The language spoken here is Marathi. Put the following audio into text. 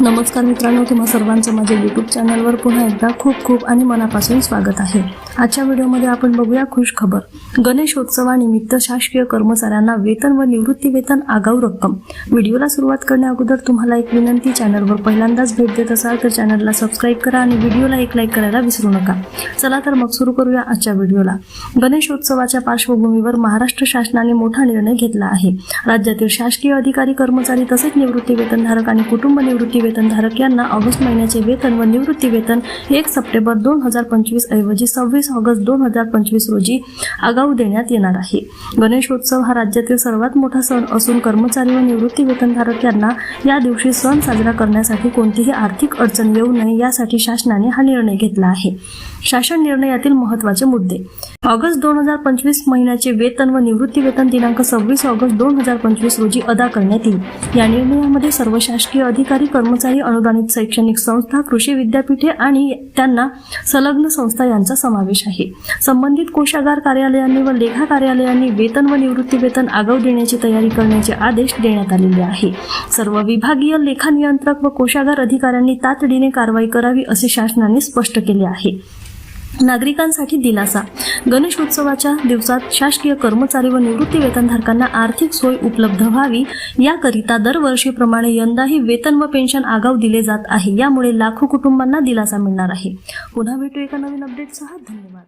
नमस्कार मित्रांनो तुम्हा सर्वांचं माझ्या यूट्यूब चॅनलवर पुन्हा एकदा खूप खूप आणि मनापासून स्वागत आहे. आजच्या व्हिडिओमध्ये आपण बघूया खुश खबर. गणेशोत्सवानिमित्त शासकीय कर्मचाऱ्यांना वेतन व निवृत्ती वेतन आगाऊ रक्कम. व्हिडिओला सुरुवात करण्या अगोदर तुम्हाला एक विनंती चॅनलवर पहिल्यांदाच भेट देत असाल तर चॅनलला सबस्क्राईब करा आणि व्हिडिओला एक लाईक करायला विसरू नका. चला तर मग सुरू करूया आजच्या व्हिडिओला. गणेशोत्सवाच्या पार्श्वभूमीवर महाराष्ट्र शासनाने मोठा निर्णय घेतला आहे. राज्यातील शासकीय अधिकारी कर्मचारी तसेच निवृत्ती वेतनधारक आणि कुटुंब निवृत्ती वेतनधारक यांना ऑगस्ट महिन्याचे वेतन व निवृत्ती वेतन एक सप्टेंबर दोन हजार पंचवीस ऐवजी सव्वीस ऑगस्ट दोन हजार पंचवीस रोजी आगाऊ देण्यात येणार आहे. गणेशोत्सव हा राज्यातील सर्वात मोठा सण असून कर्मचारी व निवृत्ती वेतनधारक यांना या दिवशी सण साजरा करण्यासाठी कोणतीही आर्थिक अडचण येऊ नये यासाठी शासनाने हा निर्णय घेतला आहे. शासन निर्णयातील महत्त्वाचे मुद्दे. ऑगस्ट दोन हजार पंचवीस महिन्याचे वेतन व निवृत्ती वेतन दिनांक सव्वीस ऑगस्ट दोन हजार पंचवीस रोजी अदा करण्यात येईल. या निर्णयामध्ये सर्व शासकीय अधिकारी कर्मचारी अनुदानित शैक्षणिक संस्था कृषी विद्यापीठे आणि त्यांना संलग्न संस्था यांचा समावेश आहे. संबंधित कोषागार कार्यालयांनी व लेखा कार्यालयांनी वेतन व निवृत्ती वेतन आगाऊ देण्याची तयारी करण्याचे आदेश देण्यात आलेले आहे. सर्व विभागीय लेखा नियंत्रक व कोषागार अधिकाऱ्यांनी तातडीने कारवाई करावी असे शासनाने स्पष्ट केले आहे. नागरिकांसाठी दिलासा. गणेश उत्सवाच्या दिवसात शासकीय कर्मचारी व निवृत्ती वेतनधारकांना आर्थिक सोय उपलब्ध व्हावी याकरिता दरवर्षीप्रमाणे यंदाही वेतन व पेन्शन आगाऊ दिले जात आहे. यामुळे लाखो कुटुंबांना दिलासा मिळणार आहे. पुन्हा भेटू एका नवीन अपडेटसह धन्यवाद.